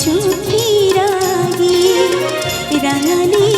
চোখের আগে রাঙালি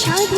সাধু